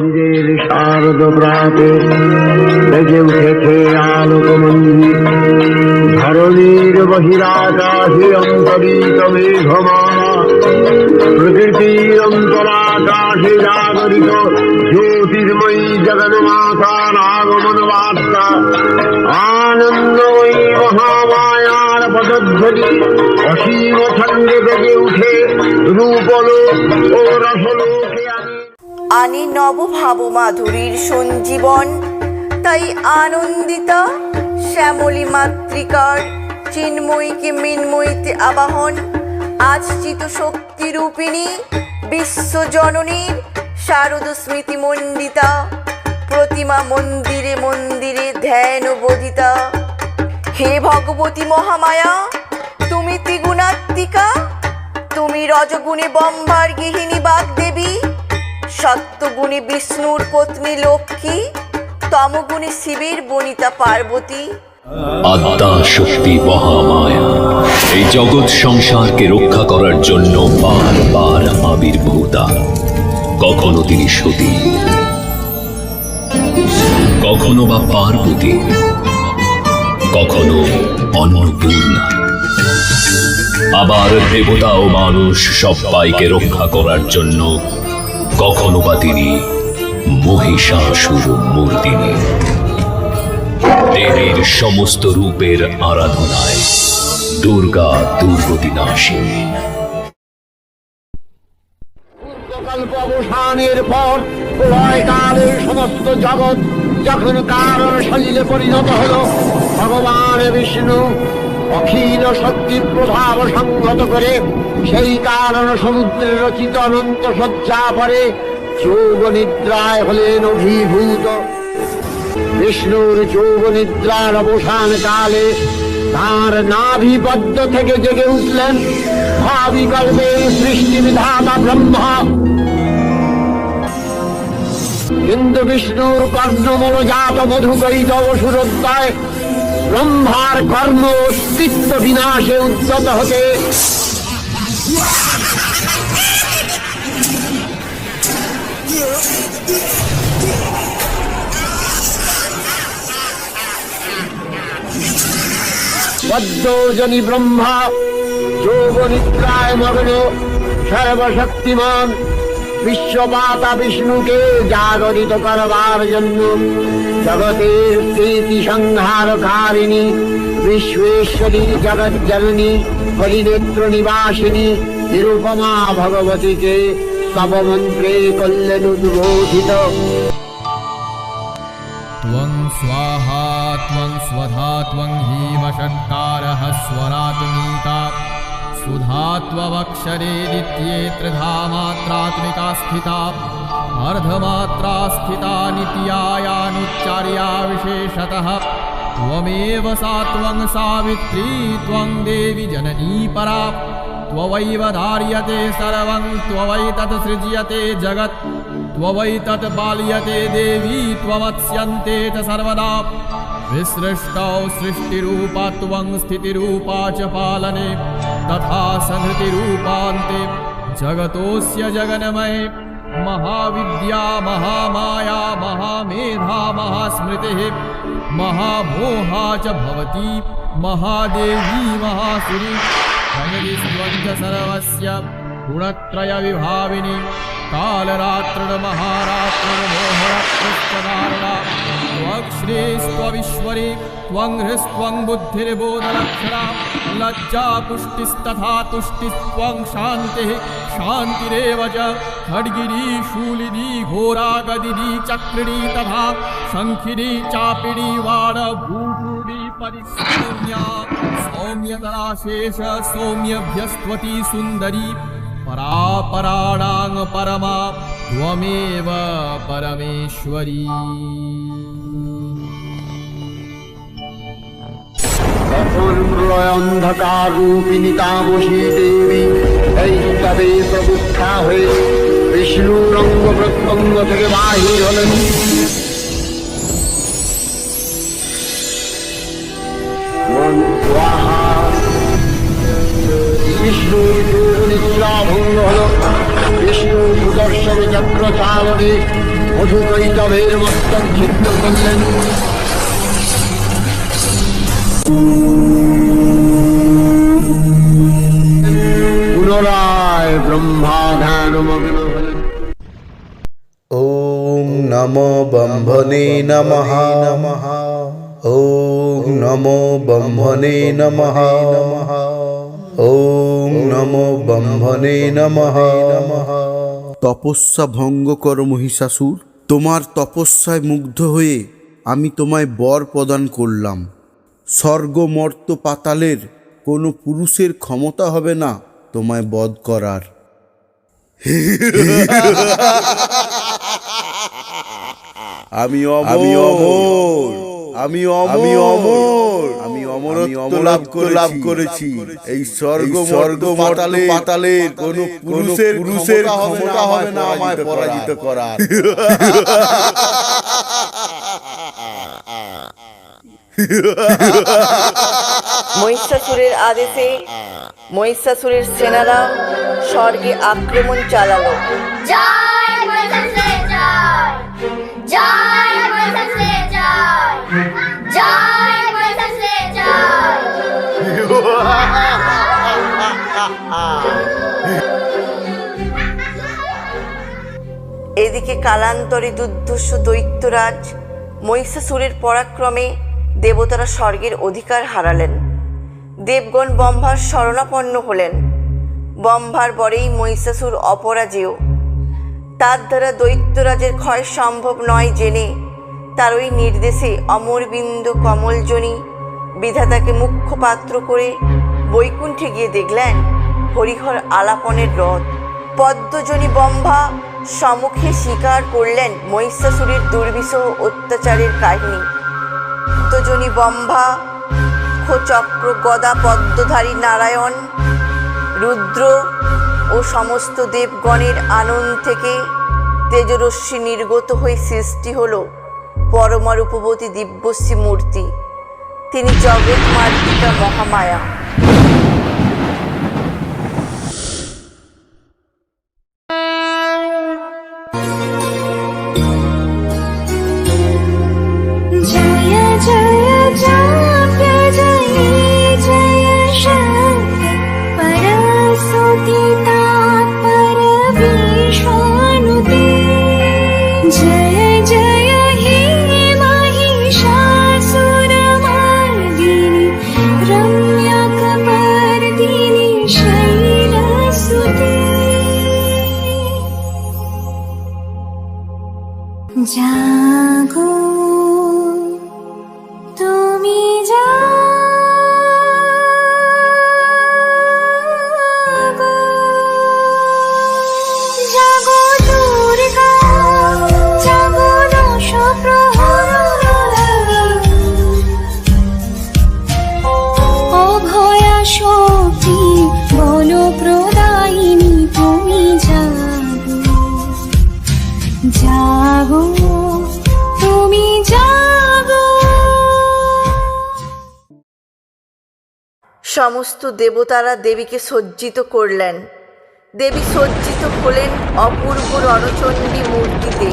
চিরের শারদ প্রাতে বেজে উঠেছে আলোকমন্দির ধরণীর বহিরাকাশে অন্তরিত মেঘমালা, প্রকৃতির অন্তরাকাশে জাগরিত জ্যোতির্ময়ী জগন জগন্মাতার আগমন বার্তা। আনন্দময়ী মহামায়ার পদধ্বনি অসীম ছন্দে বেজে উঠে রূপলোক ও রসলোকে আনি নবভাব মাধুরীর সঞ্জীবন। তাই আনন্দিতা শ্যামলী মাতৃকার চিন্ময়ীকে মিন্ময়ীতে আবাহন। আজ চিত শক্তি রূপিণী বিশ্বজননীর শারদ স্মৃতি মণ্ডিতা। প্রতিমা মন্দিরে মন্দিরে ধ্যান বোধিতা। হে ভগবতী মহামায়া, তুমি ত্রিগুণাত্মিকা। তুমি রজগুণে বম্বার গৃহিণী বাগদেবী। সত্যগুণে বিষ্ণুর পত্নী লক্ষ্মী, তমগুণে শিবের বনিতা পার্বতী। আত্মা শক্তি মহামায়া। এই জগৎ সংসারকে রক্ষা করার জন্য বারবার আবির্ভূতা। কখনো তিনি সতী, কখনো বা পার্বতী, কখনো অন্নপূর্ণা আবার দেবতা ও মানুষ সবাইকে রক্ষা করার জন্য কখনো বা তিনি মহিষাসুর মূর্তিনী। দেবীর সমস্ত রূপের আরাধনায় দুর্গা দুর্গতি নাশিনী। কল্প অবসানের পর প্রলয়কালের সমস্ত জগৎ যখন কারণ শরীরে পরিণত হল, ভগবান বিষ্ণু অখিল শক্তি প্রভাব সংহত করে, সেই কারণ সমুদ্রের রচিত অনন্ত শয্যা পরে যোগ নিদ্রায় হলেন অভিভূত। বিষ্ণুর যোগ নিদ্রার অবসান কালে তার নাভিপদ্ম থেকে জেগে উঠলেন ভাবিকল্পে সৃষ্টি বিধাতা ব্রহ্মা। কিন্তু বিষ্ণুর কর্ণমূলজাত মধুকরিত অসুরোদ্দয় ব্রহ্মার কর্ম অস্তিত্ব বিনাশে উদ্যত হতে। পদ্মজনী ব্রহ্মা যোগ নিদ্রায় মগ্ন সর্বশক্তিমান। বিশ্বমাতা বিষ্ণুকে জাগরিত করবার জন্য জগতের প্রীতি সংহারকারিণী বিশ্বেশ্বরী জগৎ জননী হরিনেত্র নিবাসিনী নিরুপমা ভগবতীকে স্তবমন্ত্রে করলেন উদ্বোধিত त्वं स्वाहा त्वं स्वधा त्वं हीमषट्कारः स्वरात्मीका सुधा त्वमक्षरे नित्ये मात्रात्मिका स्थिता अर्धमात्रा स्थिता नित्यायानुच्चार्या विशेषतः त्वमेव सा त्वं सावित्री, त्वं देवि जननी परा। त्ववैव धार्यते सर्वं त्ववैतत् सृज्यते जगत् त्ववैतत् पाल्यते देवी, त्वमत्स्यन्ते च सर्वदा। विसृष्टौ सृष्टिरूपा, त्वं स्थितिरूपा च पालने। तथा संहृतिरूपान्ते जगतोऽस्य जगन्मये महाविद्या महामाया महामेधा महास्मृतिः महामोहा च भवति महादेवी भगविस्वञ्च सर्वस्य गुणत्रयविभाविनी त्वं ह्रीस्त्वं बुद्धिर्बोधलक्षणा। लज्जा पुष्टिस्तथा तुष्टिस्त्वं शान्तिः, शान्तिरेव च। खड्गिरी, शूलिनी घोरा गदिनी चक्रिणी तथा शङ्खिनी, चापिणी वाणभूभूरी परिसौम्या सौम्यतराशेष, सौम्यभ्यस्त्वती सुन्दरी। परापराणां परमा त्वमेव परमेश्वरी তখন প্রলয় অন্ধকার রূপিণী তামসী দেবী এই তবে প্রবুদ্ধা হয়ে বিষ্ণু রঙ্গ প্রত্যঙ্গ থেকে বাহির হলেন নবের মস্তক ছিন্ন করলেন। পুনরায় ব্রহ্মা ধ্যান ওম নম ব্রহ্মণে নমঃ। নমঃ ওম নমো ব্রহ্মণে নমঃ। নমঃ ওম নমো ব্রহ্মণে নমঃ নমঃ। তপস্যা ভঙ্গ কর মহিষাসুর। তোমার তপস্যায় মুগ্ধ হয়ে আমি তোমায় বর প্রদান করলাম। স্বর্গমর্ত পাতালের কোনো পুরুষের ক্ষমতা হবে না তোমায় বধ করার। আমি অমর। আমি আমি অমর। আমি অমরত্ব লাভ করে লাভ করেছি। এই স্বর্গ স্বর্গ পাতালে পাতালে কোন পুরুষের পুরুষের ক্ষমতা হবে না আমায় পরাজিত করার। মহিষাসুরের আদেশে মহিষাসুরের সেনারা স্বর্গে আক্রমণ চালালো। জয় মৈসাসুরে জয় জয়। জয় এদিকে কালান্তরে দুর্ধর্ষ দৈত্যরাজ মহিষাসুরের পরাক্রমে দেবতারা স্বর্গের অধিকার হারালেন। দেবগণ ব্রহ্মার শরণাপন্ন হলেন। ব্রহ্মার বরেই মহিষাসুর অপরাজেয়। তার দ্বারা দৈত্যরাজের ক্ষয় সম্ভব নয় জেনে তার ওই নির্দেশে অমরবিন্দ কমলজনী বিধাতাকে মুখ্য পাত্র করে বৈকুণ্ঠে গিয়ে দেখলেন হরিহর আলাপনের রথ। পদ্মজনী বম্ভা সম্মুখে স্বীকার করলেন মহিষাসুরের দুর্বিষহ অত্যাচারের কাহিনী। পদ্মজনী বম্ভা চক্র গদা, পদ্মধারী, নারায়ণ, রুদ্র ও সমস্ত দেবগণের আনন্দ থেকে তেজরশ্মি নির্গত হয়ে সৃষ্টি হল। পরমারূপবতী দিব্যশ্রী মূর্তি। তিনি জগৎ মার্গিকা মহামায়া। সমস্ত দেবতারা দেবীকে সজ্জিত করলেন। দেবী সজ্জিত হলেন অপূর্ব রণচণ্ডী মূর্তিতে।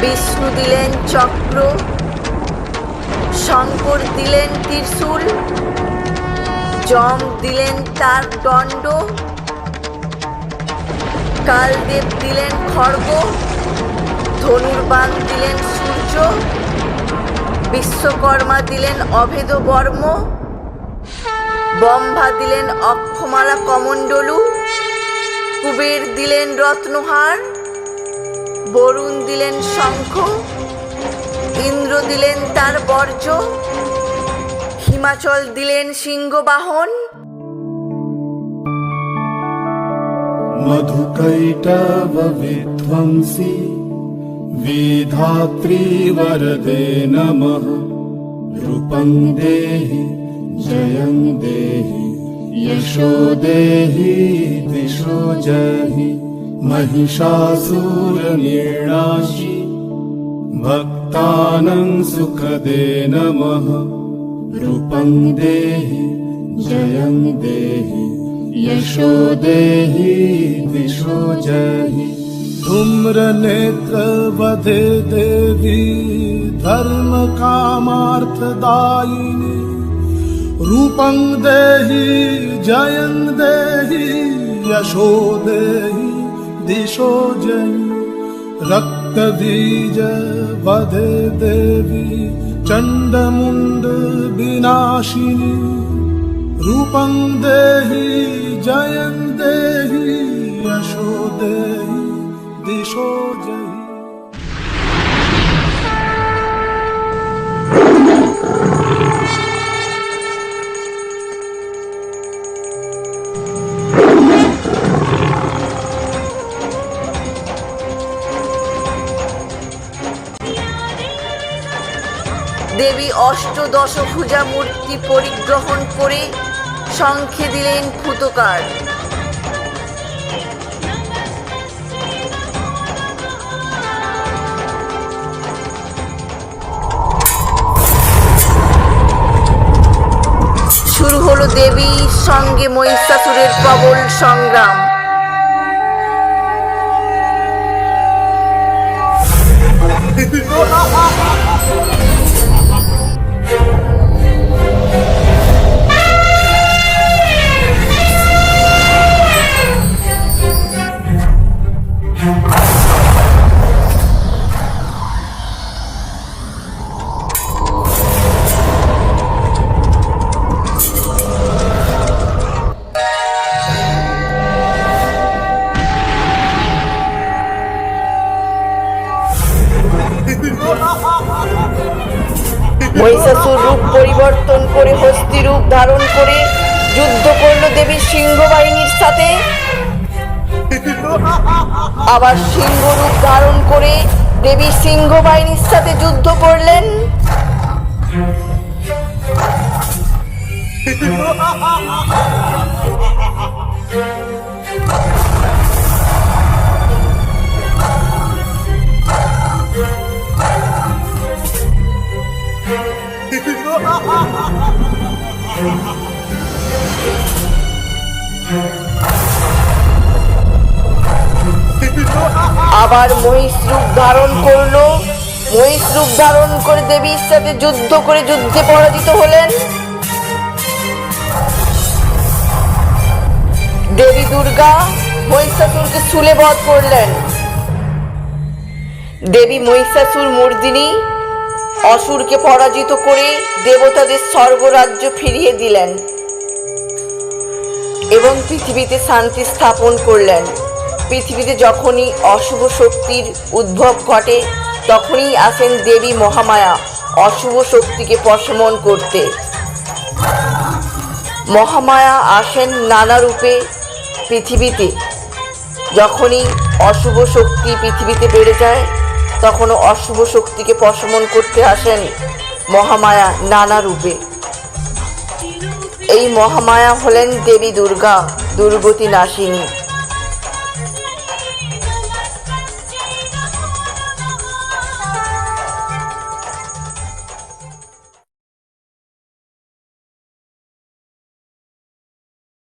বিষ্ণু দিলেন চক্র, শঙ্কর দিলেন ত্রিশূল, যম দিলেন তার দণ্ড, কালদেব দিলেন খড়গ ধনুর্বাণ দিলেন সূর্য, বিশ্বকর্মা দিলেন অভেদ বর্ম বম্ভা দিলেন অক্ষমালা কমণ্ডলু, কুবের দিলেন রত্নহার, বরুণ দিলেন শঙ্খ, ইন্দ্র দিলেন তার বর্জ হিমাচল দিলেন সিংহবাহন। মধুকৈটব বিধ্বংসী বিধাত্রী বরদে নম। রূপং দেহি जयं देहि यशो देहि दिशो जहि महिषासुरनिर्णाशि भक्तानं सुखदे नमः। रूपं देहि जयं देहि यशो देहि दिशो जहि। धूम्रनेत्रवधे देवी धर्मकामार्थदायिनी रूपं देहि जयं देहि यशो देहि दिशो जयि रक्त भक्तबीज वधे देवी चण्डमुण्ड विनाशिनी रूपं देहि जयं देहि यशो देहि दिशो जहि দেবী অষ্টদশ ভুজা মূর্তি পরিগ্রহণ করে শঙ্খে দিলেন ফুতকার শুরু হলো দেবীর সঙ্গে মহিষাসুরের প্রবল সংগ্রাম। মহিষাসুর রূপ পরিবর্তন করে হস্তি রূপ ধারণ করে যুদ্ধ করল দেবী সিংহ বাহিনীর সাথে। আবার সিংহ রূপ ধারণ করে দেবী সিংহ বাহিনীর সাথে যুদ্ধ করলেন। আবার মহিষ রূপ ধারণ করল। মহিষ রূপ ধারণ করে দেবীর সাথে যুদ্ধ করে যুদ্ধে পরাজিত হলেন। দেবী দুর্গা মহিষাসুরকে শুলে বধ করলেন। দেবী মহিষাসুর মর্দিনী অসুরকে পরাজিত করে দেবতাদের স্বর্গরাজ্য ফিরিয়ে দিলেন এবং পৃথিবীতে শান্তি স্থাপন করলেন। পৃথিবীতে যখনই অশুভ শক্তির উদ্ভব ঘটে, তখনই আসেন দেবী মহামায়া অশুভ শক্তিকে প্রশমন করতে। মহামায়া আসেন নানা রূপে পৃথিবীতে। যখনই অশুভ শক্তি পৃথিবীতে বেড়ে যায়, তখনও অশুভ শক্তিকে প্রশমন করতে আসেন মহামায়া নানা রূপে। এই মহামায়া হলেন দেবী দুর্গা, দুর্গতি নাশিনী।